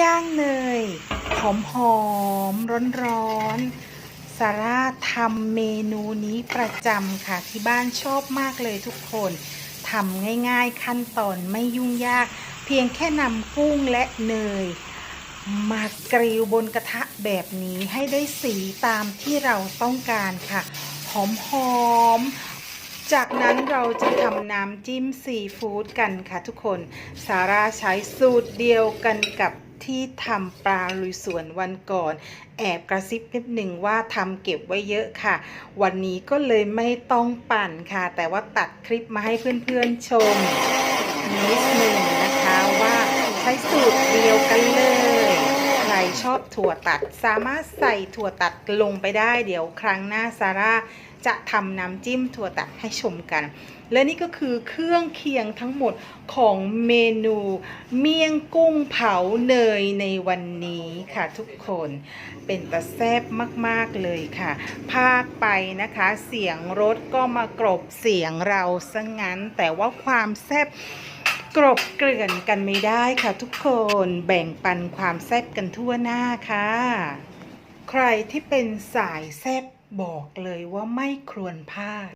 ย่างเนยหอมหอมร้อนร้อนๆซาร่าทำเมนูนี้ประจำค่ะที่บ้านชอบมากเลยทุกคนทำง่ายๆขั้นตอนไม่ยุ่งยาก เพียงแค่นำกุ้งและเนย มากริลบนกระทะแบบนี้ให้ได้สีตามที่เราต้องการค่ะ หอมหอมๆจากนั้นเราจะทำน้ำจิ้มซีฟู้ดกันค่ะทุกคนซาร่าใช้สูตรเดียวกันกับ ที่ทำปลาลุยสวนวันก่อน แอบกระซิบนิดหนึ่งว่าทำเก็บไว้เยอะค่ะ วันนี้ก็เลยไม่ต้องปั่นค่ะ แต่ว่าตัดคลิปมาให้เพื่อนๆชมนิดหนึ่งนะคะว่าใช้สูตรเดียวกันเลย ชอบถั่วตัด สามารถใส่ถั่วตัดลงไปได้ เดี๋ยวครั้งหน้าซาร่าจะทำน้ำจิ้มถั่วตัดให้ชมกัน และนี่ก็คือเครื่องเคียงทั้งหมดของเมนู เมี่ยงกุ้งเผาเนยในวันนี้ค่ะทุกคนเป็นตะแซบมากๆเลยค่ะ ภาคไปนะคะ เสียงรถก็มากรบเสียงเราซะงั้น แต่ว่าความแซบ กรบเกลื่อนกันไม่ได้ค่ะทุกคนแบ่งปันความแซ่บกันทั่วหน้าค่ะ ใครที่เป็นสายแซ่บบอกเลยว่าไม่ควรพลาด